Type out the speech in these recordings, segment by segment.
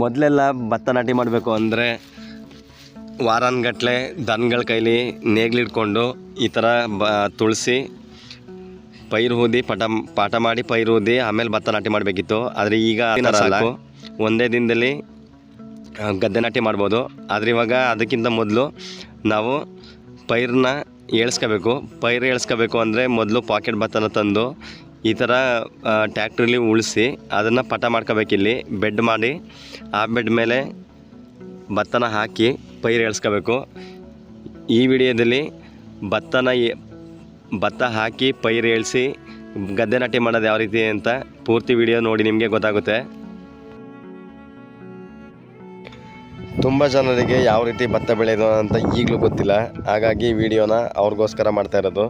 ಮೊದಲೆಲ್ಲ ಭತ್ತ ನಾಟಿ ಮಾಡಬೇಕು ಅಂದರೆ ವಾರಾನ್ಗಟ್ಲೆ ದನಗಳ ಕೈಲಿ ನೇಗ್ಲಿಡ್ಕೊಂಡು ಈ ಥರ ಬ ತುಳಸಿ, ಪೈರು ಊದಿ ಪಟ, ಪಾಠ ಮಾಡಿ ಪೈರು ಊದಿ ಆಮೇಲೆ ಭತ್ತ ನಾಟಿ ಮಾಡಬೇಕಿತ್ತು. ಆದರೆ ಈಗ ಥರ ಒಂದೇ ದಿನದಲ್ಲಿ ಗದ್ದೆ ನಾಟಿ ಮಾಡ್ಬೋದು. ಆದರೆ ಇವಾಗ ಅದಕ್ಕಿಂತ ಮೊದಲು ನಾವು ಪೈರನ್ನ ಏಳ್ಸ್ಕೋಬೇಕು. ಪೈರು ಏಳ್ಸ್ಕೋಬೇಕು ಅಂದರೆ ಮೊದಲು ಪಾಕೆಟ್ ಭತ್ತನ ತಂದು ಈ ಥರ ಟ್ಯಾಕ್ಟ್ರಲ್ಲಿ ಉಳಿಸಿ ಅದನ್ನು ಪಟ ಮಾಡ್ಕೋಬೇಕಿಲ್ಲಿ ಬೆಡ್ ಮಾಡಿ, ಆ ಬೆಡ್ ಮೇಲೆ ಭತ್ತನ ಹಾಕಿ ಪೈರು ಎಳ್ಸ್ಕೋಬೇಕು. ಈ ವಿಡಿಯೋದಲ್ಲಿ ಭತ್ತನ ಭತ್ತ ಹಾಕಿ ಪೈರು ಏಳಿಸಿ ಗದ್ದೆ ನಾಟಿ ಮಾಡೋದು ಯಾವ ರೀತಿ ಅಂತ ಪೂರ್ತಿ ವಿಡಿಯೋ ನೋಡಿ ನಿಮಗೆ ಗೊತ್ತಾಗುತ್ತೆ. ತುಂಬ ಜನರಿಗೆ ಯಾವ ರೀತಿ ಭತ್ತ ಬೆಳೆಯೋದು ಅಂತ ಈಗಲೂ ಗೊತ್ತಿಲ್ಲ. ಹಾಗಾಗಿ ವಿಡಿಯೋನ ಅವ್ರಿಗೋಸ್ಕರ ಮಾಡ್ತಾ ಇರೋದು.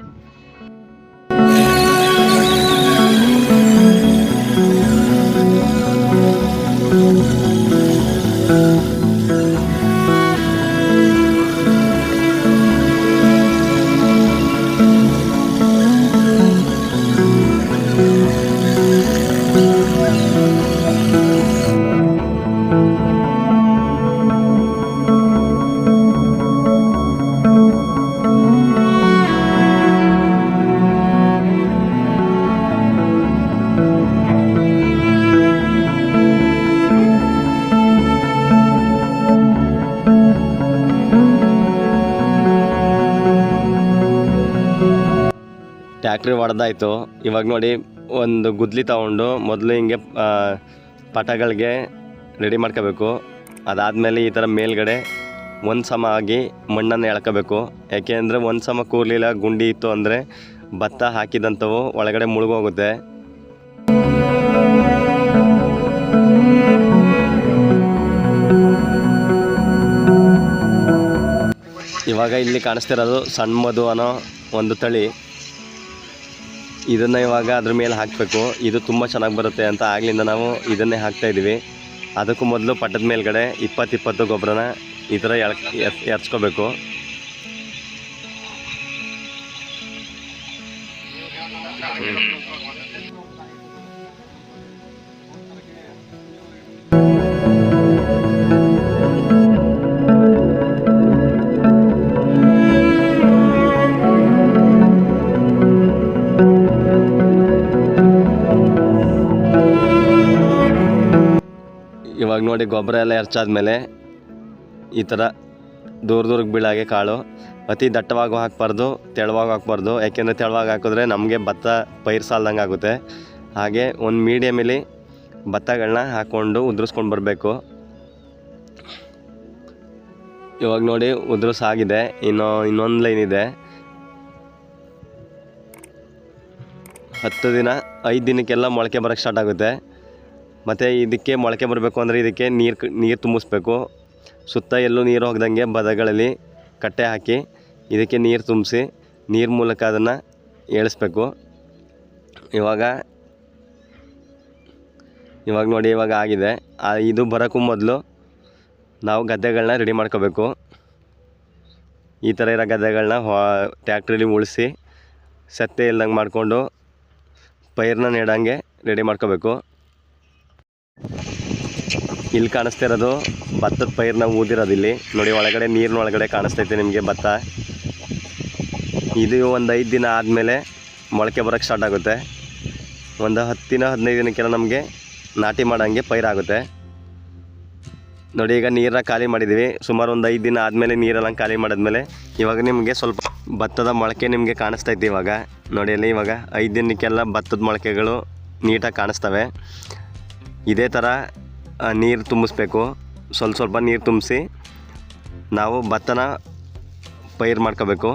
ಟ್ಯಾಕ್ಟ್ರಿ ಹೊಡೆದಾಯ್ತು ಇವಾಗ ನೋಡಿ ಒಂದು ಗುದ್ಲಿ ತಗೊಂಡು ಮೊದಲು ಹಿಂಗೆ ಪಟಗಳಿಗೆ ರೆಡಿ ಮಾಡ್ಕೋಬೇಕು. ಅದಾದಮೇಲೆ ಈ ಥರ ಮೇಲ್ಗಡೆ ಒಂದು ಸಮ ಆಗಿ ಮಣ್ಣನ್ನು ಎಳ್ಕೋಬೇಕು. ಯಾಕೆ ಅಂದರೆ ಒಂದು ಸಮ ಕೂರ್ಲಿಲ್ಲ, ಗುಂಡಿ ಇತ್ತು ಅಂದರೆ ಭತ್ತ ಹಾಕಿದಂಥವು ಒಳಗಡೆ ಮುಳುಗೋಗುತ್ತೆ. ಇವಾಗ ಇಲ್ಲಿ ಕಾಣಿಸ್ತಿರೋದು ಸಣ್ಣ ಮಧು ಅನ್ನೋ ಒಂದು ತಳಿ. ಇದನ್ನು ಇವಾಗ ಅದ್ರ ಮೇಲೆ ಹಾಕಬೇಕು. ಇದು ತುಂಬ ಚೆನ್ನಾಗಿ ಬರುತ್ತೆ ಅಂತ ಆಗಲಿಂದ ನಾವು ಇದನ್ನೇ ಹಾಕ್ತಾ ಇದ್ದೀವಿ ಅದಕ್ಕೂ ಮೊದಲು ಪಟ್ಟದ ಮೇಲ್ಗಡೆ ಇಪ್ಪತ್ತು ಇಪ್ಪತ್ತು ಗೊಬ್ಬರನ ಈ ಥರ ಎರ್ಚ್ಕೋಬೇಕು. ಇವಾಗ ನೋಡಿ ಗೊಬ್ಬರ ಎಲ್ಲ ಎರ್ಚಾದ್ಮೇಲೆ ಈ ಥರ ದೂರ ದೂರಕ್ಕೆ ಬೀಳಾಗೆ ಕಾಳು. ಅತಿ ದಟ್ಟವಾಗೂ ಹಾಕ್ಬಾರ್ದು, ತೆಳುವಾಗಿ ಹಾಕ್ಬಾರ್ದು. ಯಾಕೆಂದರೆ ತೆಳುವಾಗಿ ಹಾಕಿದ್ರೆ ನಮಗೆ ಭತ್ತ ಪೈರು ಸಾಲ್ದಂಗೆ ಆಗುತ್ತೆ. ಹಾಗೆ ಒಂದು ಮೀಡಿಯಮಲ್ಲಿ ಭತ್ತಗಳನ್ನ ಹಾಕ್ಕೊಂಡು ಉದುರಿಸ್ಕೊಂಡು ಬರಬೇಕು. ಇವಾಗ ನೋಡಿ ಉದುರಿಸಾಗಿದೆ. ಇನ್ನು, ಇನ್ನೊಂದು ಲೈನ್ ಇದೆ. ಹತ್ತು ದಿನ, ಐದು ದಿನಕ್ಕೆಲ್ಲ ಮೊಳಕೆ ಬರೋಕ್ಕೆ ಸ್ಟಾರ್ಟ್ ಆಗುತ್ತೆ. ಮತ್ತು ಇದಕ್ಕೆ ಮೊಳಕೆ ಬರಬೇಕು ಅಂದರೆ ಇದಕ್ಕೆ ನೀರು ನೀರು ತುಂಬಿಸ್ಬೇಕು. ಸುತ್ತ ಎಲ್ಲೂ ನೀರು ಹೋಗ್ದಂಗೆ ಬದಗಳಲ್ಲಿ ಕಟ್ಟೆ ಹಾಕಿ ಇದಕ್ಕೆ ನೀರು ತುಂಬಿಸಿ ನೀರು ಮೂಲಕ ಅದನ್ನು ಏಳಿಸ್ಬೇಕು. ಇವಾಗ ಇವಾಗ ನೋಡಿ, ಇವಾಗ ಆಗಿದೆ. ಇದು ಬರೋಕ್ಕೂ ಮೊದಲು ನಾವು ಗದ್ದೆಗಳನ್ನ ರೆಡಿ ಮಾಡ್ಕೋಬೇಕು. ಈ ಥರ ಇರೋ ಗದ್ದೆಗಳನ್ನ ಟ್ಯಾಕ್ಟ್ರಲ್ಲಿ ಉಳಿಸಿ ಸತ್ತೆ ಇಲ್ದಂಗೆ ಮಾಡಿಕೊಂಡು ಪೈರನ್ನ ನೆಡಂಗೆ ರೆಡಿ ಮಾಡ್ಕೋಬೇಕು. ಇಲ್ಲಿ ಕಾಣಿಸ್ತಿರೋದು ಭತ್ತದ ಪೈರನ್ನ ಊದಿರೋದು ಇಲ್ಲಿ. ನೋಡಿ, ಒಳಗಡೆ ನೀರಿನ ಒಳಗಡೆ ಕಾಣಿಸ್ತೈತೆ ನಿಮಗೆ ಭತ್ತ. ಇದು ಒಂದು ಐದು ದಿನ ಆದಮೇಲೆ ಮೊಳಕೆ ಬರೋಕ್ಕೆ ಸ್ಟಾರ್ಟ್ ಆಗುತ್ತೆ. ಒಂದು ಹತ್ತು ದಿನ ಹದಿನೈದು ದಿನಕ್ಕೆಲ್ಲ ನಮಗೆ ನಾಟಿ ಮಾಡೋಂಗೆ ಪೈರಾಗುತ್ತೆ ನೋಡಿ, ಈಗ ನೀರನ್ನ ಖಾಲಿ ಮಾಡಿದ್ದೀವಿ ಸುಮಾರು ಒಂದು ಐದು ದಿನ ಆದಮೇಲೆ ನೀರೆಲ್ಲ ಖಾಲಿ ಮಾಡಿದ್ಮೇಲೆ ಇವಾಗ ನಿಮಗೆ ಸ್ವಲ್ಪ ಭತ್ತದ ಮೊಳಕೆ ನಿಮಗೆ ಕಾಣಿಸ್ತಾ ಕಾಣಿಸ್ತೈತೆ ಇವಾಗ. ನೋಡಿ, ಅಲ್ಲಿ ಇವಾಗ ಐದು ದಿನಕ್ಕೆಲ್ಲ ಭತ್ತದ ಮೊಳಕೆಗಳು ನೀಟಾಗಿ ಕಾಣಿಸ್ತವೆ. ಇದೇ ಥರ ನೀರು ತುಂಬಿಸ್ಬೇಕು. ಸ್ವಲ್ಪ ಸ್ವಲ್ಪ ನೀರು ತುಂಬಿಸಿ ನಾವು ಭತ್ತನ ಪೈರು ಮಾಡ್ಕೋಬೇಕು.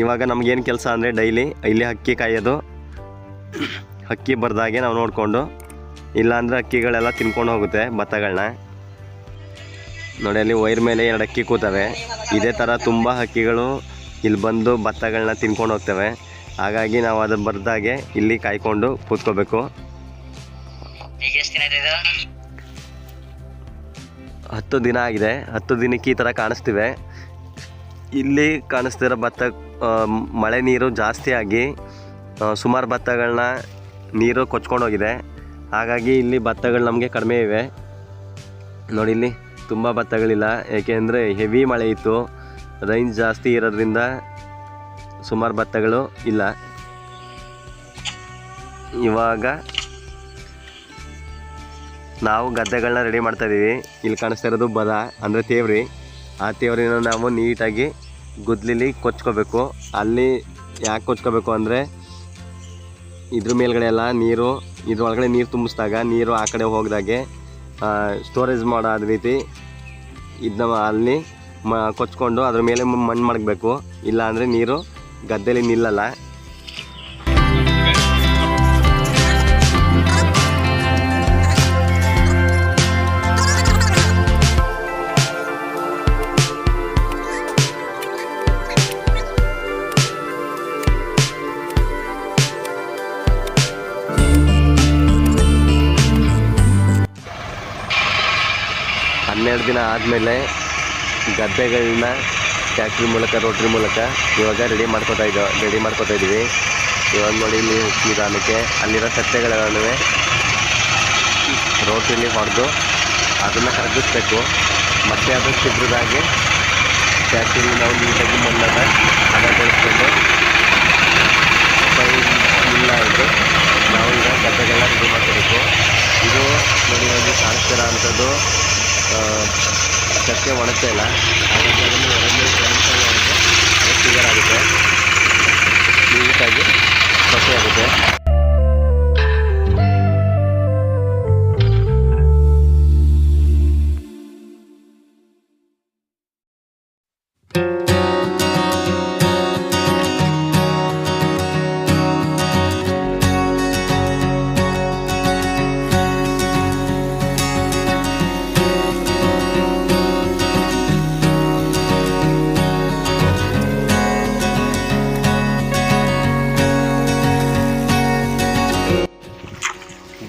ಇವಾಗ ನಮಗೇನು ಕೆಲಸ ಅಂದರೆ ಡೈಲಿ ಇಲ್ಲಿ ಹಕ್ಕಿ ಕಾಯೋದು. ಹಕ್ಕಿ ಬರ್ದಾಗೆ ನಾವು ನೋಡಿಕೊಂಡು, ಇಲ್ಲಾಂದರೆ ಹಕ್ಕಿಗಳೆಲ್ಲ ತಿನ್ಕೊಂಡು ಹೋಗುತ್ತೆ ಭತ್ತಗಳನ್ನ ನೋಡಿ, ಅಲ್ಲಿ ವೈರ್ ಮೇಲೆ ಎರಡು ಹಕ್ಕಿ ಕೂತವೆ. ಇದೇ ಥರ ತುಂಬ ಹಕ್ಕಿಗಳು ಇಲ್ಲಿ ಬಂದು ಭತ್ತಗಳನ್ನ ತಿನ್ಕೊಂಡು ಹೋಗ್ತವೆ. ಹಾಗಾಗಿ ನಾವು ಅದು ಬರ್ದಾಗೆ ಇಲ್ಲಿ ಕಾಯ್ಕೊಂಡು ಕೂತ್ಕೋಬೇಕು. ಹತ್ತು ದಿನ ಆಗಿದೆ. ಹತ್ತು ದಿನಕ್ಕೆ ಈ ಥರ ಕಾಣಿಸ್ತಿವೆ. ಇಲ್ಲಿ ಕಾಣಿಸ್ತಿರೋ ಭತ್ತ ಮಳೆ ನೀರು ಜಾಸ್ತಿ ಆಗಿ ಸುಮಾರು ಭತ್ತಗಳನ್ನ ನೀರು ಕೊಚ್ಕೊಂಡು ಹೋಗಿದೆ. ಹಾಗಾಗಿ ಇಲ್ಲಿ ಭತ್ತಗಳು ನಮಗೆ ಕಡಿಮೆ ಇವೆ. ನೋಡಿ ಇಲ್ಲಿ ತುಂಬ ಭತ್ತಗಳಿಲ್ಲ. ಏಕೆಂದರೆ ಹೆವಿ ಮಳೆ ಇತ್ತು. ರೈನ್ ಜಾಸ್ತಿ ಇರೋದ್ರಿಂದ ಸುಮಾರು ಭತ್ತಗಳು ಇಲ್ಲ. ಇವಾಗ ನಾವು ಗದ್ದೆಗಳನ್ನ ರೆಡಿ ಮಾಡ್ತಾ ಇದ್ದೀವಿ ಇಲ್ಲಿ ಕಾಣಿಸ್ತಾ ಇರೋದು ಬದ, ಅಂದರೆ ತೇವ್ರಿ. ಆ ತೇವ್ರಿನ ನಾವು ನೀಟಾಗಿ ಗುದ್ಲಿಲಿ ಕೊಚ್ಕೋಬೇಕು. ಅಲ್ಲಿ ಯಾಕೆ ಕೊಚ್ಕೋಬೇಕು ಅಂದರೆ ಇದ್ರ ಮೇಲ್ಗಡೆ ಎಲ್ಲ ನೀರು, ಇದ್ರ ಒಳಗಡೆ ನೀರು ತುಂಬಿಸಿದಾಗ ನೀರು ಆ ಕಡೆ ಹೋಗ್ದಾಗೆ ಸ್ಟೋರೇಜ್ ಮಾಡೋ ರೀತಿ ಇದನ್ನ ಅಲ್ಲಿ ಮ, ಕೊಚ್ಕೊಂಡು ಅದ್ರ ಮೇಲೆ ಮಣ್ಣು ಮಡಗಬೇಕು. ಇಲ್ಲ ಅಂದರೆ ನೀರು ಗದ್ದೆಲಿ ನಿಲ್ಲಲ್ಲ. ಹನ್ನೆರಡು ದಿನ ಆದಮೇಲೆ ಗದ್ದೆಗಳನ್ನ ಟ್ಯಾಕ್ಟ್ರಿ ಮೂಲಕ, ರೋಟ್ರಿ ಮೂಲಕ ಇವಾಗ ರೆಡಿ ಮಾಡ್ಕೋತಾ ಇದ್ದೋ ರೆಡಿ ಮಾಡ್ಕೋತಾ ಇದ್ದೀವಿ. ಇವಾಗ ನೋಡಿ ಇಲ್ಲಿ ನಿಧಾನಕ್ಕೆ ಅಲ್ಲಿರೋ ಸತ್ಯಗಳನ್ನು ರೋಟ್ರಿಲಿ ಹೊಡೆದು ಅದನ್ನು ಕರಗಿಸ್ಬೇಕು. ಮತ್ತೆ ಅದು ಚಿತ್ರದಾಗಿ ಟ್ಯಾಕ್ಟ್ರಿಲಿ ನಾವು ನೀಟಾಗಿ ಮಣ್ಣನ್ನು ಹಣ ಬೆಳೆಸ್ಕೊಂಡು ಇಲ್ಲ ಇದು ನಾವು ಈಗ ಗದ್ದೆಗಳನ್ನ ರೆಡಿ ಮಾಡ್ಕೋಬೇಕು. ಇದು ನೋಡಿ ಒಂದು ಕಾಣಿಸ್ತಿರೋ ಅಂಥದ್ದು ಸತ್ಯ ಒಣಗ್ತಾ ಇಲ್ಲ.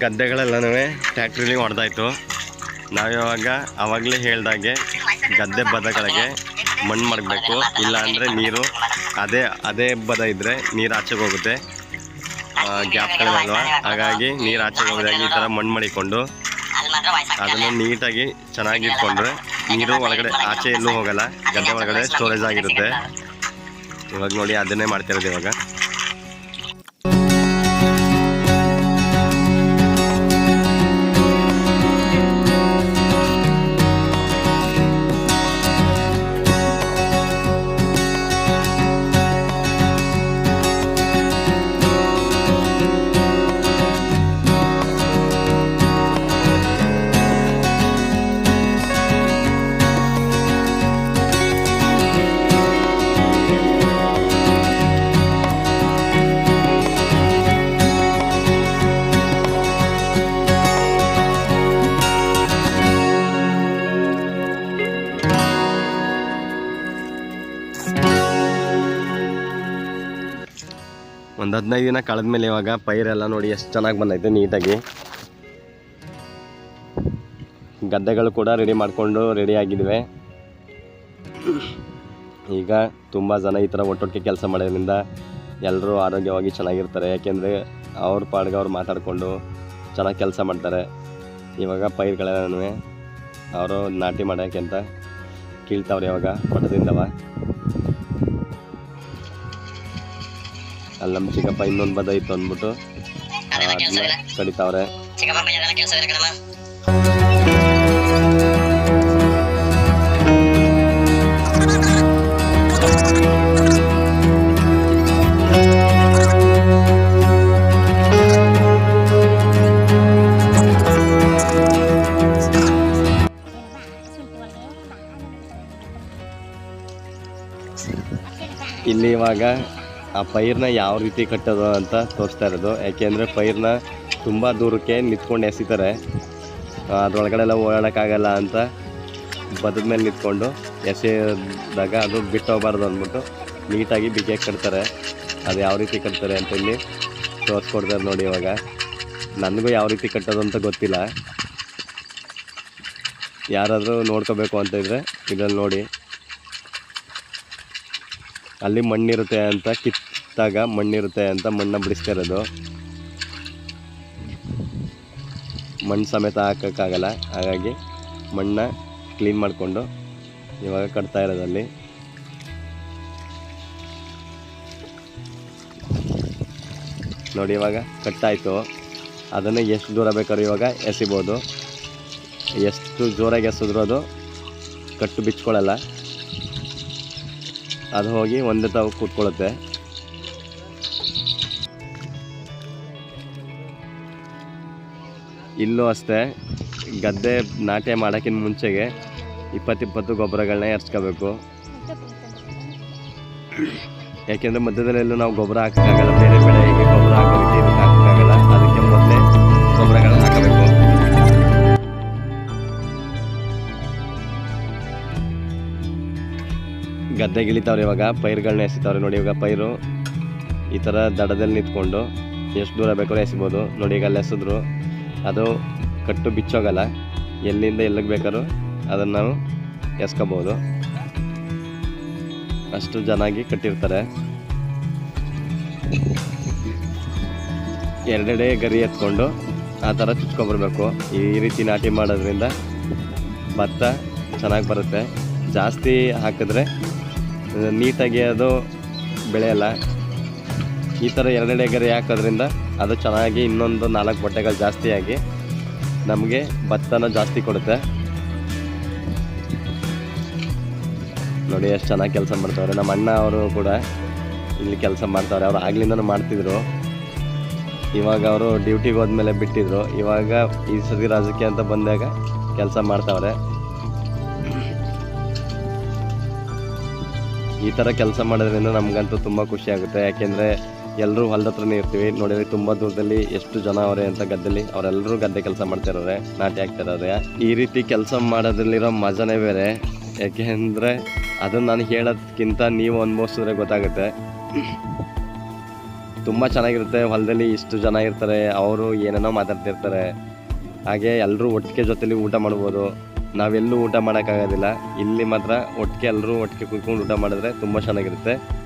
ಗದ್ದೆಗಳೆಲ್ಲನೂ ಟ್ಯಾಕ್ಟ್ರಿಲಿ ಹೊಡೆದಾಯ್ತು. ನಾವಿವಾಗ ಆವಾಗಲೇ ಹೇಳ್ದಾಗೆ ಗದ್ದೆ ಬದಗಳಿಗೆ ಮಣ್ಣು ಮಾಡಬೇಕು. ಇಲ್ಲ ಅಂದರೆ ನೀರು ಅದೇ ಅದೇ ಬದ ಇದ್ದರೆ ನೀರು ಆಚೆಗೆ ಹೋಗುತ್ತೆ. ಗ್ಯಾಪ್ಗಳಿರಲ್ವ ಹಾಗಾಗಿ ನೀರು ಆಚೆಗೆ ಹೋಗೋದಾಗಿ ಈ ಥರ ಮಣ್ಣು ಮಾಡಿಕೊಂಡು ಅದನ್ನು ನೀಟಾಗಿ ಚೆನ್ನಾಗಿ ಇಟ್ಕೊಂಡ್ರೆ ನೀರು ಒಳಗಡೆ ಆಚೆ ಎಲ್ಲೂ ಹೋಗಲ್ಲ. ಗದ್ದೆ ಒಳಗಡೆ ಸ್ಟೋರೇಜ್ ಆಗಿರುತ್ತೆ. ಇವಾಗ ನೋಡಿ, ಅದನ್ನೇ ಮಾಡ್ತಿರೋದು ಇವಾಗ. ಹದಿನೈದು ದಿನ ಕಳೆದ್ಮೇಲೆ ಇವಾಗ ಪೈರೆಲ್ಲ ನೋಡಿ ಎಷ್ಟು ಚೆನ್ನಾಗಿ ಬಂದೈತೆ ನೀಟಾಗಿ. ಗದ್ದೆಗಳು ಕೂಡ ರೆಡಿ ಮಾಡಿಕೊಂಡು ರೆಡಿ ಆಗಿದ್ವಿ ಈಗ ತುಂಬ ಜನ ಈ ಥರ ಒಟ್ಟೊಟ್ಟಿಗೆ ಕೆಲಸ ಮಾಡೋದ್ರಿಂದ ಎಲ್ಲರೂ ಆರೋಗ್ಯವಾಗಿ ಚೆನ್ನಾಗಿರ್ತಾರೆ. ಯಾಕೆಂದರೆ ಅವ್ರ ಪಾಡ್ಗೆ ಅವ್ರು ಮಾತಾಡಿಕೊಂಡು ಚೆನ್ನಾಗಿ ಕೆಲಸ ಮಾಡ್ತಾರೆ. ಇವಾಗ ಪೈರುಗಳೆಲ್ಲನೂ ಅವರು ನಾಟಿ ಮಾಡೋಕ್ಕೆ ಅಂತ ಕೀಳ್ತಾವ್ರೆ ಇವಾಗ ಪಟದಿಂದವ ಅಲ್ಲಿ ನಮ್ಮ ಚಿಕ್ಕಪ್ಪ ಇನ್ನೊಂದು ಬದ ಇತ್ತು ಅಂದ್ಬಿಟ್ಟು ಕಡಿತಾವ್ರೆ ಇಲ್ಲಿ ಇವಾಗ ಆ ಪೈರ್ನ ಯಾವ ರೀತಿ ಕಟ್ಟೋದು ಅಂತ ತೋರಿಸ್ತಾ ಇರೋದು. ಯಾಕೆಂದರೆ ಪೈರ್ನ ತುಂಬ ದೂರಕ್ಕೆ ನಿಂತ್ಕೊಂಡು ಎಸಿತಾರೆ. ಅದರೊಳಗಡೆ ಎಲ್ಲ ಓಡಾಡೋಕ್ಕಾಗಲ್ಲ ಅಂತ ಬದದ ಮೇಲೆ ನಿಂತ್ಕೊಂಡು ಎಸೆದಾಗ ಅದು ಬಿಟ್ಟು ಹೋಗ್ಬಾರ್ದು ಅಂದ್ಬಿಟ್ಟು ನೀಟಾಗಿ ಬಿಗಿಯಾಗಿ ಕಟ್ತಾರೆ. ಅದು ಯಾವ ರೀತಿ ಕಟ್ತಾರೆ ಅಂತ ಇಲ್ಲಿ ತೋರಿಸ್ಕೊಡ್ತಾರೆ ನೋಡಿ ಇವಾಗ. ನನಗೂ ಯಾವ ರೀತಿ ಕಟ್ಟೋದು ಅಂತ ಗೊತ್ತಿಲ್ಲ. ಯಾರಾದರೂ ನೋಡ್ಕೋಬೇಕು ಅಂತ ಇದ್ದರೆ ಇದ್ರಲ್ಲಿ ನೋಡಿ. ಅಲ್ಲಿ ಮಣ್ಣಿರುತ್ತೆ ಅಂತ, ಕಿತ್ತಾಗ ಮಣ್ಣಿರುತ್ತೆ ಅಂತ ಮಣ್ಣು ಬಿಡಿಸ್ತಾ ಇರೋದು. ಮಣ್ಣು ಸಮೇತ ಹಾಕೋಕ್ಕಾಗಲ್ಲ, ಹಾಗಾಗಿ ಮಣ್ಣು ಕ್ಲೀನ್ ಮಾಡಿಕೊಂಡು ಇವಾಗ ಕಟ್ತಾ ಇರೋದಲ್ಲಿ ನೋಡಿ ಇವಾಗ ಕಟ್ಟಾಯಿತು. ಅದನ್ನು ಎಷ್ಟು ದೂರ ಬೇಕಾದ್ರೂ ಇವಾಗ ಎಸಿಬೋದು. ಎಷ್ಟು ಜೋರಾಗಿ ಎಸಿದ್ರು ಅದು ಕಟ್ಟು ಬಿಚ್ಕೊಳ್ಳಲ್ಲ. ಅದು ಹೋಗಿ ಒಂದೇ ತಾವು ಕೂತ್ಕೊಳ್ಳುತ್ತೆ. ಇಲ್ಲೂ ಅಷ್ಟೇ ಗದ್ದೆ ನಾಟ್ಯ ಮಾಡೋಕ್ಕಿಂತ ಮುಂಚೆಗೆ ಇಪ್ಪತ್ತಿಪ್ಪತ್ತು ಗೊಬ್ಬರಗಳನ್ನ ಎರ್ಚ್ಕೋಬೇಕು. ಯಾಕೆಂದರೆ ಮಧ್ಯದಲ್ಲೆಲ್ಲೂ ನಾವು ಗೊಬ್ಬರ ಹಾಕೋಕ್ಕಾಗಲ್ಲ ಗದ್ದೆಗೆ ಇಳಿತಾವ್ರೆ ಇವಾಗ. ಪೈರುಗಳನ್ನ ಎಸಿತಾವ್ರೆ ನೋಡಿ ಇವಾಗ ಪೈರು. ಈ ಥರ ದಡದಲ್ಲಿ ನಿಂತ್ಕೊಂಡು ಎಷ್ಟು ದೂರ ಬೇಕಾದ್ರೂ ಎಸಿಬೋದು. ನೋಡಿ ಈಗ ಅಲ್ಲಿ ಎಸಿದ್ರು. ಅದು ಕಟ್ಟು ಬಿಚ್ಚೋಗಲ್ಲ. ಎಲ್ಲಿಂದ ಎಲ್ಲಿಗೆ ಬೇಕಾದ್ರೂ ಅದನ್ನು ನಾವು ಎಸ್ಕೋಬೋದು. ಅಷ್ಟು ಚೆನ್ನಾಗಿ ಕಟ್ಟಿರ್ತಾರೆ. ಎರಡೆಡೆ ಗರಿ ಎತ್ಕೊಂಡು ಆ ಥರ ಚುಚ್ಕೊಬರ್ಬೇಕು ಈ ರೀತಿ ನಾಟಿ ಮಾಡೋದ್ರಿಂದ ಭತ್ತ ಚೆನ್ನಾಗಿ ಬರುತ್ತೆ. ಜಾಸ್ತಿ ಹಾಕಿದ್ರೆ ನೀಟಾಗಿ ಅದು ಬೆಳೆಯಲ್ಲ. ಈ ಥರ ಎರಡೆರಡು ಎಕರೆ ಹಾಕೋದ್ರಿಂದ ಅದು ಚೆನ್ನಾಗಿ ಇನ್ನೊಂದು ನಾಲ್ಕು ಬಟ್ಟೆಗಳು ಜಾಸ್ತಿಯಾಗಿ ನಮಗೆ ಭತ್ತನ ಜಾಸ್ತಿ ಕೊಡುತ್ತೆ. ನೋಡಿ ಎಷ್ಟು ಚೆನ್ನಾಗಿ ಕೆಲಸ ಮಾಡ್ತಾವ್ರೆ. ನಮ್ಮ ಅಣ್ಣ ಅವರು ಕೂಡ ಇಲ್ಲಿ ಕೆಲಸ ಮಾಡ್ತಾವ್ರೆ. ಅವ್ರು ಆಗ್ಲಿಂದನೂ ಮಾಡ್ತಿದ್ರು. ಇವಾಗ ಅವರು ಡ್ಯೂಟಿಗೆ ಹೋದ್ಮೇಲೆ ಬಿಟ್ಟಿದ್ರು. ಇವಾಗ ಈ ಸತಿ ರಾಜಕೀಯ ಅಂತ ಬಂದಾಗ ಕೆಲಸ ಮಾಡ್ತಾವ್ರೆ. ಈ ಥರ ಕೆಲಸ ಮಾಡೋದ್ರಿಂದ ನಮಗಂತೂ ತುಂಬ ಖುಷಿ ಆಗುತ್ತೆ. ಯಾಕೆಂದರೆ ಎಲ್ಲರೂ ಹೊಲದ ಹತ್ರನೇ ಇರ್ತೀವಿ. ನೋಡಿದ್ರೆ ತುಂಬ ದೂರದಲ್ಲಿ ಎಷ್ಟು ಜನ ಅವರೇ ಅಂತ ಗದ್ದೆಲಿ ಅವರೆಲ್ಲರೂ ಗದ್ದೆ ಕೆಲಸ ಮಾಡ್ತಿರೋರೆ ನಾಟಿ ಹಾಕ್ತಿರೋರೆ ಈ ರೀತಿ ಕೆಲಸ ಮಾಡೋದ್ರಲ್ಲಿರೋ ಮಜಾನೇ ಬೇರೆ. ಯಾಕೆಂದರೆ ಅದನ್ನು ನಾನು ಹೇಳೋದಕ್ಕಿಂತ ನೀವು ಅನುಭವಿಸಿದ್ರೆ ಗೊತ್ತಾಗುತ್ತೆ. ತುಂಬ ಚೆನ್ನಾಗಿರುತ್ತೆ. ಹೊಲದಲ್ಲಿ ಇಷ್ಟು ಜನ ಇರ್ತಾರೆ. ಅವರು ಏನೇನೋ ಮಾತಾಡ್ತಿರ್ತಾರೆ. ಹಾಗೆ ಎಲ್ಲರೂ ಒಟ್ಟಿಗೆ ಜೊತೆಲಿ ಊಟ ಮಾಡ್ಬೋದು. ನಾವೆಲ್ಲೂ ಊಟ ಮಾಡೋಕ್ಕಾಗೋದಿಲ್ಲ. ಇಲ್ಲಿ ಮಾತ್ರ ಒಟ್ಟಿಗೆ ಎಲ್ಲರೂ ಒಟ್ಟಿಗೆ ಕುತ್ಕೊಂಡು ಊಟ ಮಾಡಿದ್ರೆ ತುಂಬ ಚೆನ್ನಾಗಿರುತ್ತೆ.